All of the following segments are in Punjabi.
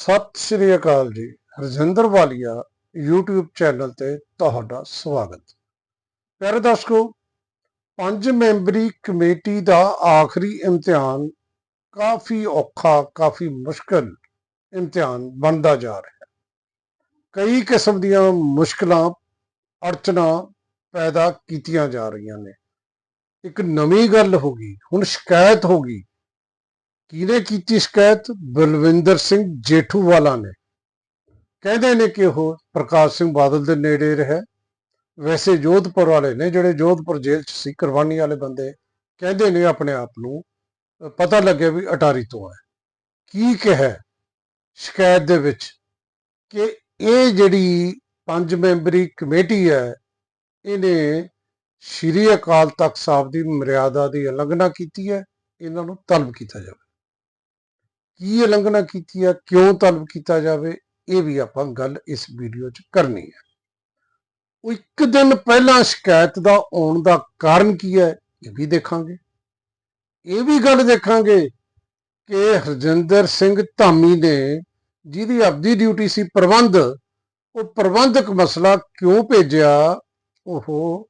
ਸਤਿ ਸ਼੍ਰੀ ਅਕਾਲ ਜੀ। ਰਜਿੰਦਰ ਵਾਲੀਆ YouTube ਚੈਨਲ ਤੇ ਤੁਹਾਡਾ ਸਵਾਗਤ। ਪਿਆਰੇ ਦਰਸ਼ਕੋ, ਪੰਜ ਮੈਂਬਰੀ ਕਮੇਟੀ ਦਾ ਆਖਰੀ ਇਮਤਿਹਾਨ ਕਾਫੀ ਔਖਾ, ਕਾਫੀ ਮੁਸ਼ਕਲ ਇਮਤਿਹਾਨ ਬਣਦਾ ਜਾ ਰਿਹਾ। ਹੈ ਕਈ ਕਿਸਮ ਦੀਆਂ ਮੁਸ਼ਕਲਾਂ ਅੜਚਨਾ ਪੈਦਾ ਕੀਤੀਆਂ ਜਾ ਰਹੀਆਂ ਨੇ। ਇੱਕ ਨਵੀਂ ਗੱਲ ਹੋ ਗਈ, ਹੁਣ ਸ਼ਿਕਾਇਤ ਹੋ ਗਈ ਕਿਹਨੇ ਕੀਤੀ ਸ਼ਿਕਾਇਤ? ਬਲਵਿੰਦਰ ਸਿੰਘ ਜੇਠੂਵਾਲਾ ਨੇ। ਕਹਿੰਦੇ ਨੇ ਕਿ ਉਹ ਪ੍ਰਕਾਸ਼ ਸਿੰਘ ਬਾਦਲ ਦੇ ਨੇੜੇ ਰਿਹਾ। ਵੈਸੇ ਜੋਧਪੁਰ ਵਾਲੇ ਨੇ, ਜਿਹੜੇ ਜੋਧਪੁਰ ਜੇਲ੍ਹ 'ਚ ਸੀ, ਕੁਰਬਾਨੀ ਵਾਲੇ ਬੰਦੇ, ਕਹਿੰਦੇ ਨੇ ਆਪਣੇ ਆਪ ਨੂੰ, ਪਤਾ ਲੱਗਿਆ ਵੀ ਅਟਾਰੀ ਤੋਂ ਹੈ। ਕੀ ਕਿਹਾ ਸ਼ਿਕਾਇਤ ਦੇ ਵਿੱਚ ਕਿ ਇਹ ਜਿਹੜੀ ਪੰਜ ਮੈਂਬਰੀ ਕਮੇਟੀ ਹੈ, ਇਹਨੇ ਸ਼੍ਰੀ ਅਕਾਲ ਤਖਤ ਸਾਹਿਬ ਦੀ ਮਰਿਆਦਾ ਦੀ ਉਲੰਘਣਾ ਕੀਤੀ ਹੈ। ਇਹਨਾਂ ਨੂੰ ਤਲਬ ਕੀਤਾ ਜਾਵੇ। ਕੀ ਉਲੰਘਣਾ ਕੀਤੀ ਹੈ ਕਿਉਂ ਤਲਬ ਕੀਤਾ ਜਾਵੇ, ਇਹ ਵੀ ਆਪਾਂ ਗੱਲ ਇਸ ਵੀਡੀਓ 'ਚ ਕਰਨੀ ਹੈ। ਉਹ ਇੱਕ ਦਿਨ ਪਹਿਲਾਂ ਸ਼ਿਕਾਇਤ ਦਾ ਆਉਣ ਦਾ ਕਾਰਨ ਕੀ ਹੈ, ਇਹ ਵੀ ਦੇਖਾਂਗੇ। ਇਹ ਵੀ ਗੱਲ ਦੇਖਾਂਗੇ ਕਿ ਹਰਜਿੰਦਰ ਸਿੰਘ ਧਾਮੀ ਨੇ ਜਿਹਦੀ ਆਪਦੀ ਡਿਊਟੀ ਸੀ ਪ੍ਰਬੰਧ, ਉਹ ਪ੍ਰਬੰਧਕ ਮਸਲਾ ਕਿਉਂ ਭੇਜਿਆ, ਉਹ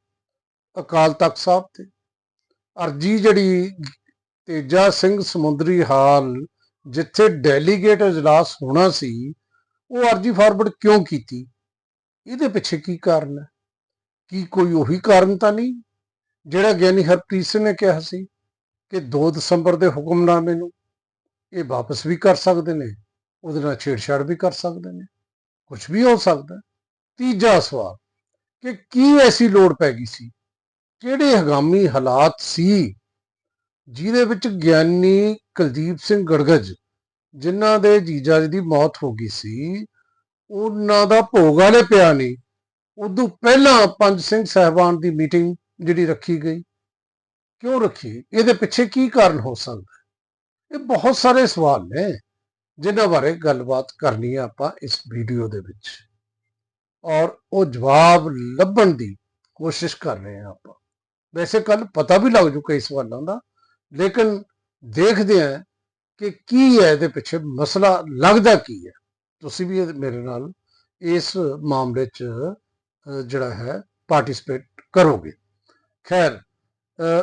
ਅਕਾਲ ਤਖਤ ਸਾਹਿਬ ਤੇ। ਅਰਜੀ ਜਿਹੜੀ ਤੇਜਾ ਸਿੰਘ ਸਮੁੰਦਰੀ ਹਾਲ ਜਿੱਥੇ ਡੈਲੀਗੇਟ ਇਜਲਾਸ ਹੋਣਾ ਸੀ, ਉਹ ਅਰਜੀ ਫਾਰਵਰਡ ਕਿਉਂ ਕੀਤੀ? ਇਹਦੇ ਪਿੱਛੇ ਕੀ ਕਾਰਨ ਹੈ? ਕੀ ਕੋਈ ਉਹੀ ਕਾਰਨ ਤਾਂ ਨਹੀਂ? ਜਿਹੜਾ ਗਿਆਨੀ ਹਰਪ੍ਰੀਤ ਸਿੰਘ ਨੇ ਕਿਹਾ ਸੀ ਕਿ 2 ਦਸੰਬਰ ਦੇ ਹੁਕਮਨਾਮੇ ਨੂੰ ਇਹ ਵਾਪਸ ਵੀ ਕਰ ਸਕਦੇ ਨੇ, ਉਹਦੇ ਨਾਲ ਛੇੜਛਾੜ ਵੀ ਕਰ ਸਕਦੇ ਨੇ ਕੁਝ ਵੀ ਹੋ ਸਕਦਾ ਤੀਜਾ ਸਵਾਲ ਕਿ ਕੀ ਐਸੀ ਲੋੜ ਪੈ ਗਈ ਸੀ? ਕਿਹੜੇ ਹਗਾਮੀ ਹਾਲਾਤ ਸੀ ਜਿਹਦੇ ਵਿੱਚ ਗਿਆਨੀ ਕੁਲਦੀਪ ਸਿੰਘ ਗੜਗੜ ਜਿਨ੍ਹਾਂ ਦੇ ਜੀਜਾ ਜੀ ਦੀ ਮੌਤ ਹੋ ਗਈ ਸੀ, ਉਹਨਾਂ ਦਾ ਭੋਗ ਵਾਲੇ ਪਿਆ ਨਹੀਂ ਉਦੋਂ ਪਹਿਲਾਂ ਪੰਜ ਸਿੰਘ ਸਹਿਬਾਨ ਦੀ ਮੀਟਿੰਗ ਜਿਹੜੀ ਰੱਖੀ ਗਈ। ਕਿਉਂ ਰੱਖੀ? ਇਹਦੇ ਪਿੱਛੇ ਕੀ ਕਾਰਨ ਹੋ ਸਕਦਾ ਇਹ ਬਹੁਤ ਸਾਰੇ ਸਵਾਲ ਨੇ, ਜਿਨ੍ਹਾਂ ਬਾਰੇ ਗੱਲਬਾਤ ਕਰਨੀ ਹੈ ਆਪਾਂ ਇਸ ਵੀਡੀਓ ਦੇ ਵਿੱਚ। ਔਰ ਉਹ ਜਵਾਬ ਲੱਭਣ ਦੀ ਕੋਸ਼ਿਸ਼ ਕਰ ਰਹੇ ਹਾਂ ਆਪਾਂ। ਵੈਸੇ ਕੱਲ ਪਤਾ ਵੀ ਲੱਗ ਜੂ ਕਈ ਸਵਾਲਾਂ ਦਾ ਲੇਕਿਨ ਦੇਖਦੇ ਹਾਂ ਕਿ ਕੀ ਹੈ ਇਹਦੇ ਪਿੱਛੇ, ਮਸਲਾ ਲੱਗਦਾ ਕੀ ਹੈ। ਤੁਸੀਂ ਵੀ ਇਹ ਮੇਰੇ ਨਾਲ ਇਸ ਮਾਮਲੇ 'ਚ ਜਿਹੜਾ ਹੈ ਪਾਰਟਿਸਿਪੇਟ ਕਰੋਗੇ। ਖੈਰ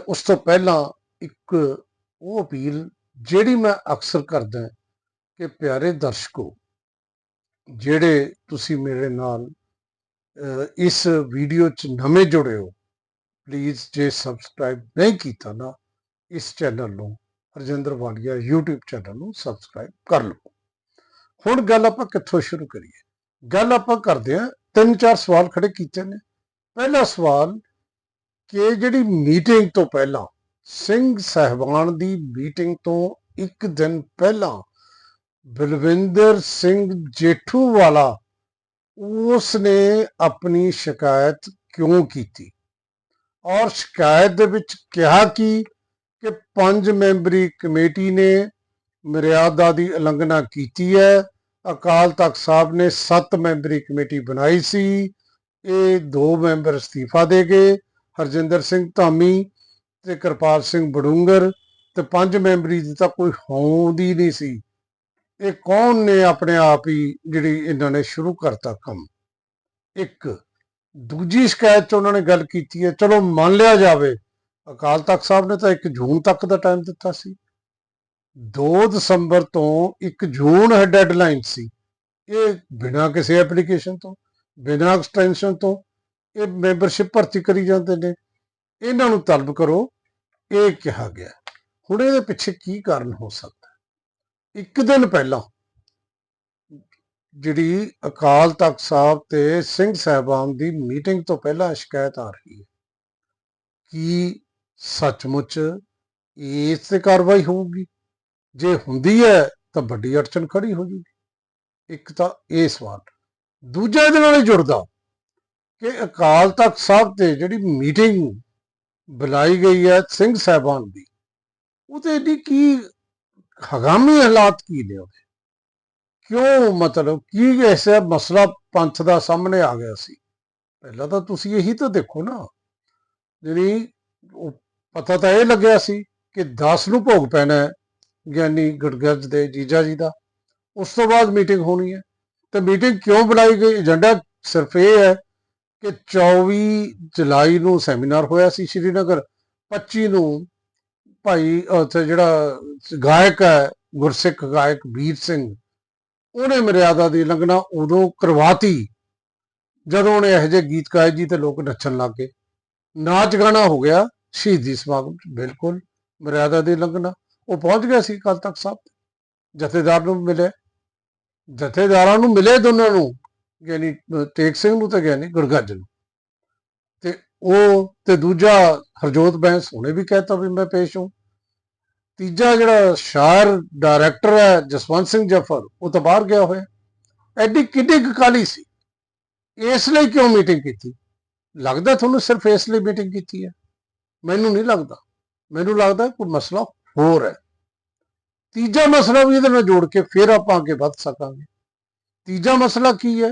ਉਸ ਤੋਂ ਪਹਿਲਾਂ ਇੱਕ ਉਹ ਅਪੀਲ ਜਿਹੜੀ ਮੈਂ ਅਕਸਰ ਕਰਦਾ ਕਿ ਪਿਆਰੇ ਦਰਸ਼ਕੋ, ਜਿਹੜੇ ਤੁਸੀਂ ਮੇਰੇ ਨਾਲ ਇਸ ਵੀਡੀਓ 'ਚ ਨਵੇਂ ਜੁੜੇ ਹੋ ਪਲੀਜ਼ ਜੇ ਸਬਸਕ੍ਰਾਈਬ ਨਹੀਂ ਕੀਤਾ ਨਾ ਇਸ ਚੈਨਲ ਨੂੰ ਰਜਿੰਦਰ ਵਾਲੀਆ YouTube ਚੈਨਲ ਨੂੰ ਸਬਸਕ੍ਰਾਈਬ ਕਰ ਲਓ ਹੁਣ ਗੱਲ ਆਪਾਂ ਕਿੱਥੋਂ ਸ਼ੁਰੂ ਕਰੀਏ? ਗੱਲ ਆਪਾਂ ਕਰਦੇ ਹਾਂ, ਤਿੰਨ ਚਾਰ ਸਵਾਲ ਖੜੇ ਕੀਤੇ ਨੇ। ਪਹਿਲਾ ਸਵਾਲ, ਕਿ ਜਿਹੜੀ ਮੀਟਿੰਗ ਤੋਂ ਪਹਿਲਾਂ, ਸਿੰਘ ਸਹਿਬਾਨ ਦੀ ਮੀਟਿੰਗ ਤੋਂ ਇੱਕ ਦਿਨ ਪਹਿਲਾਂ, ਬਲਵਿੰਦਰ ਸਿੰਘ ਜੇਠੂ ਵਾਲਾ ਉਸ ਨੇ ਆਪਣੀ ਸ਼ਿਕਾਇਤ ਕਿਉਂ ਕੀਤੀ? ਔਰ ਸ਼ਿਕਾਇਤ ਦੇ ਵਿੱਚ ਕਿਹਾ ਕਿ? ਕਿ ਪੰਜ ਮੈਂਬਰੀ ਕਮੇਟੀ ਨੇ ਮਰਿਆਦਾ ਦੀ ਉਲੰਘਣਾ ਕੀਤੀ ਹੈ। ਅਕਾਲ ਤਖਤ ਸਾਹਿਬ ਨੇ 7 ਮੈਂਬਰੀ ਕਮੇਟੀ ਬਣਾਈ ਸੀ। ਇਹ ਦੋ ਮੈਂਬਰ ਅਸਤੀਫਾ ਦੇ ਗਏ, ਹਰਜਿੰਦਰ ਸਿੰਘ ਧਾਮੀ ਤੇ ਕਿਰਪਾਲ ਸਿੰਘ ਬੜੂੰਗਰ ਤੇ ਪੰਜ ਮੈਂਬਰੀ ਦੀ ਤਾਂ ਕੋਈ ਹੋਂਦੀ ਨਹੀਂ ਸੀ। ਇਹ ਕੌਣ ਨੇ ਆਪਣੇ ਆਪ ਹੀ ਜਿਹੜੀ ਇਹਨਾਂ ਨੇ ਸ਼ੁਰੂ ਕਰਤਾ ਕੰਮ? ਇੱਕ, ਦੂਜੀ ਸ਼ਿਕਾਇਤ ਚ ਉਹਨਾਂ ਨੇ ਗੱਲ ਕੀਤੀ ਹੈ, ਚਲੋ ਮੰਨ ਲਿਆ ਜਾਵੇ ਅਕਾਲ ਤਖਤ ਸਾਹਿਬ ਨੇ ਤਾਂ 1 ਜੂਨ ਤੱਕ ਦਾ ਟਾਈਮ ਦਿੱਤਾ ਸੀ। 2 ਦਸੰਬਰ ਤੋਂ 1 ਜੂਨ ਹੈ ਡੈਡਲਾਈਨ ਸੀ। ਇਹ ਬਿਨਾਂ ਕਿਸੇ ਐਪਲੀਕੇਸ਼ਨ ਤੋਂ, ਬਿਨਾਂ ਐਕਸਟੈਂਸ਼ਨ ਤੋਂ ਇਹ ਮੈਂਬਰਸ਼ਿਪ ਭਰਤੀ ਕਰੀ ਜਾਂਦੇ ਨੇ। ਇਹਨਾਂ ਨੂੰ ਤਲਬ ਕਰੋ, ਇਹ ਕਿਹਾ ਗਿਆ। ਹੁਣ ਇਹਦੇ ਪਿੱਛੇ ਕੀ ਕਾਰਨ ਹੋ ਸਕਦਾ? ਇੱਕ ਦਿਨ ਪਹਿਲਾਂ ਜਿਹੜੀ ਅਕਾਲ ਤਖਤ ਸਾਹਿਬ ਤੇ ਸਿੰਘ ਸਾਹਿਬਾਨ ਦੀ ਮੀਟਿੰਗ ਤੋਂ ਪਹਿਲਾਂ ਸ਼ਿਕਾਇਤ ਆ ਰਹੀ ਹੈ। ਕਿ ਸੱਚਮੁੱਚ ਇਸ ਤੇ ਕਾਰਵਾਈ ਹੋਊਗੀ? ਜੇ ਹੁੰਦੀ ਹੈ, ਤਾਂ ਵੱਡੀ ਅੜਚਨ ਖੜੀ ਹੋ ਜੂਗੀ। ਇੱਕ ਤਾਂ ਇਹ ਸਵਾਲ। ਦੂਜਾ ਇਹਦੇ ਨਾਲ ਹੀ ਜੁੜਦਾ ਕਿ ਅਕਾਲ ਤਖਤ ਸਾਹਿਬ ਤੇ ਜਿਹੜੀ ਮੀਟਿੰਗ ਬੁਲਾਈ ਗਈ ਹੈ ਸਿੰਘ ਸਾਹਿਬਾਨ ਦੀ, ਉਹਦੇ ਦੀ ਕੀ ਹਗਾਮੀ ਹਾਲਾਤ ਕੀ ਨੇ ਉਹਦੇ? ਕਿਉਂ ਮਤਲਬ ਕੀ ਐਸਾ ਮਸਲਾ ਪੰਥ ਦਾ ਸਾਹਮਣੇ ਆ ਗਿਆ ਸੀ? ਪਹਿਲਾਂ ਤਾਂ ਤੁਸੀਂ ਇਹੀ ਤਾਂ ਦੇਖੋ ਨਾ, ਜਿਹੜੀ ਪਤਾ ਤਾਂ ਇਹ ਲੱਗਿਆ ਸੀ ਕਿ 10 ਨੂੰ ਭੋਗ ਪੈਣਾ ਹੈ, ਗਿਆਨੀ ਗੁਰਗੱਜ ਦੇ ਜੀਜਾ ਜੀ ਦਾ। ਉਸ ਤੋਂ ਬਾਅਦ ਮੀਟਿੰਗ ਹੋਣੀ ਹੈ। ਤੇ ਮੀਟਿੰਗ ਕਿਉਂ ਬੁਲਾਈ ਗਈ? ਏਜੰਡਾ ਸਿਰਫ ਇਹ ਹੈ ਕਿ 24 ਜੁਲਾਈ ਨੂੰ ਸੈਮੀਨਾਰ ਹੋਇਆ ਸੀ ਸ਼੍ਰੀਨਗਰ। 25 ਨੂੰ ਭਾਈ, ਉੱਥੇ ਜਿਹੜਾ ਗਾਇਕ ਹੈ, ਗੁਰਸਿੱਖ ਗਾਇਕ ਵੀਰ ਸਿੰਘ, ਉਹਨੇ ਮਰਿਆਦਾ ਦੀ ਲੰਘਣਾ ਉਦੋਂ ਕਰਵਾਤੀ, ਜਦੋਂ ਉਹਨੇ ਇਹੋ ਜਿਹੇ ਗੀਤ ਗਾਏ ਜੀ ਤੇ ਲੋਕ ਨੱਚਣ ਲੱਗ ਗਏ। ਨਾਚ ਗਾਣਾ ਹੋ ਗਿਆ। ਸ਼ਹੀਦੀ ਸਮਾਗਮ 'ਚ, ਬਿਲਕੁਲ, ਮਰਿਆਦਾ ਦੀ ਲੰਘਣਾ, ਉਹ ਪਹੁੰਚ ਗਿਆ ਸੀ ਕੱਲ ਤੱਕ ਸਾਹਿਬ ਜਥੇਦਾਰ ਨੂੰ ਮਿਲੇ। ਜਥੇਦਾਰਾਂ ਨੂੰ ਮਿਲੇ ਦੋਨਾਂ ਨੂੰ, ਯਾਨੀ ਅਹ ਟੇਕ ਸਿੰਘ ਨੂੰ ਤੇ ਗਿਆਨੀ ਗੁਰਗੱਜ ਨੂੰ। ਤੇ ਉਹ ਤੇ ਦੂਜਾ ਹਰਜੋਤ ਬੈਂਸ, ਉਹਨੇ ਵੀ ਕਹਿਤਾ ਵੀ ਮੈਂ ਪੇਸ਼ ਹਾਂ ਤੀਜਾ ਜਿਹੜਾ ਸ਼ਾਇਰ ਡਾਇਰੈਕਟਰ ਹੈ, ਜਸਵੰਤ ਸਿੰਘ ਜਫਰ, ਉਹ ਤਾਂ ਬਾਹਰ ਗਿਆ ਹੋਇਆ। ਐਡੀ ਕਿੱਡੀ ਕੁ ਕਾਲੀ ਸੀ। ਇਸ ਲਈ ਕਿਉਂ ਮੀਟਿੰਗ ਕੀਤੀ? ਲੱਗਦਾ ਤੁਹਾਨੂੰ ਸਿਰਫ ਇਸ ਲਈ ਮੀਟਿੰਗ ਕੀਤੀ ਹੈ। ਮੈਨੂੰ ਨਹੀਂ ਲੱਗਦਾ। ਮੈਨੂੰ ਲੱਗਦਾ ਕੋਈ ਮਸਲਾ ਹੋਰ ਹੈ। ਤੀਜਾ ਮਸਲਾ ਵੀ ਇਹਦੇ ਨਾਲ ਜੋੜ ਕੇ ਫਿਰ ਆਪਾਂ ਅੱਗੇ ਵੱਧ ਸਕਾਂਗੇ। ਤੀਜਾ ਮਸਲਾ ਕੀ ਹੈ?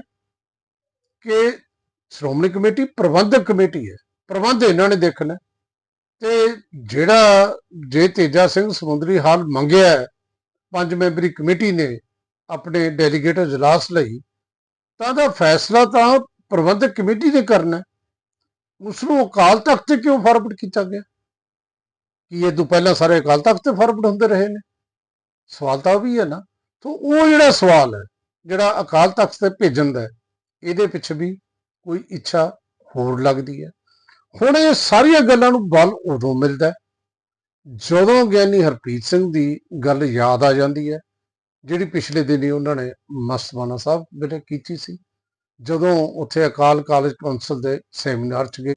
ਕਿ ਸ਼੍ਰੋਮਣੀ ਕਮੇਟੀ ਪ੍ਰਬੰਧਕ ਕਮੇਟੀ ਹੈ। ਪ੍ਰਬੰਧ ਇਹਨਾਂ ਨੇ ਦੇਖਣਾ ਤੇ ਜਿਹੜਾ ਜੇ ਤੇਜਾ ਸਿੰਘ ਸਮੁੰਦਰੀ ਹਾਲ ਮੰਗਿਆ ਪੰਜ ਮੈਂਬਰੀ ਕਮੇਟੀ ਨੇ ਆਪਣੇ ਡੈਲੀਗੇਟ ਇਜਲਾਸ ਲਈ, ਤਾਂ ਦਾ ਫੈਸਲਾ ਤਾਂ ਪ੍ਰਬੰਧਕ ਕਮੇਟੀ ਨੇ ਕਰਨਾ ਉਸ ਨੂੰ ਅਕਾਲ ਤਖਤ ਤੇ ਕਿਉਂ ਫਾਰਵਰਡ ਕੀਤਾ ਗਿਆ? ਕੀ ਇਹ ਤੋਂ ਪਹਿਲਾਂ ਸਾਰੇ ਅਕਾਲ ਤਖਤ ਤੇ ਫਾਰਵਰਡ ਹੁੰਦੇ ਰਹੇ ਨੇ? ਸਵਾਲ ਤਾਂ ਉਹ ਵੀ ਹੈ ਨਾ। ਤਾਂ ਉਹ ਜਿਹੜਾ ਸਵਾਲ ਹੈ, ਜਿਹੜਾ ਅਕਾਲ ਤਖਤ ਤੇ ਭੇਜਣ ਦਾ ਇਹਦੇ ਪਿੱਛੇ ਵੀ ਕੋਈ ਇੱਛਾ ਹੋਰ ਲੱਗਦੀ ਹੈ। ਹੁਣ ਇਹ ਸਾਰੀਆਂ ਗੱਲਾਂ ਨੂੰ ਬਲ ਉਦੋਂ ਮਿਲਦਾ ਜਦੋਂ ਗਿਆਨੀ ਹਰਪ੍ਰੀਤ ਸਿੰਘ ਦੀ ਗੱਲ ਯਾਦ ਆ ਜਾਂਦੀ ਹੈ, ਜਿਹੜੀ ਪਿਛਲੇ ਦਿਨੀ ਉਹਨਾਂ ਨੇ ਮਸਤਵਾਨਾ ਸਾਹਿਬ ਵੇਲੇ ਕੀਤੀ ਸੀ। ਜਦੋਂ ਉੱਥੇ ਅਕਾਲ ਕਾਲਜ ਕੌਂਸਲ ਦੇ ਸੈਮੀਨਾਰ 'ਚ ਗਏ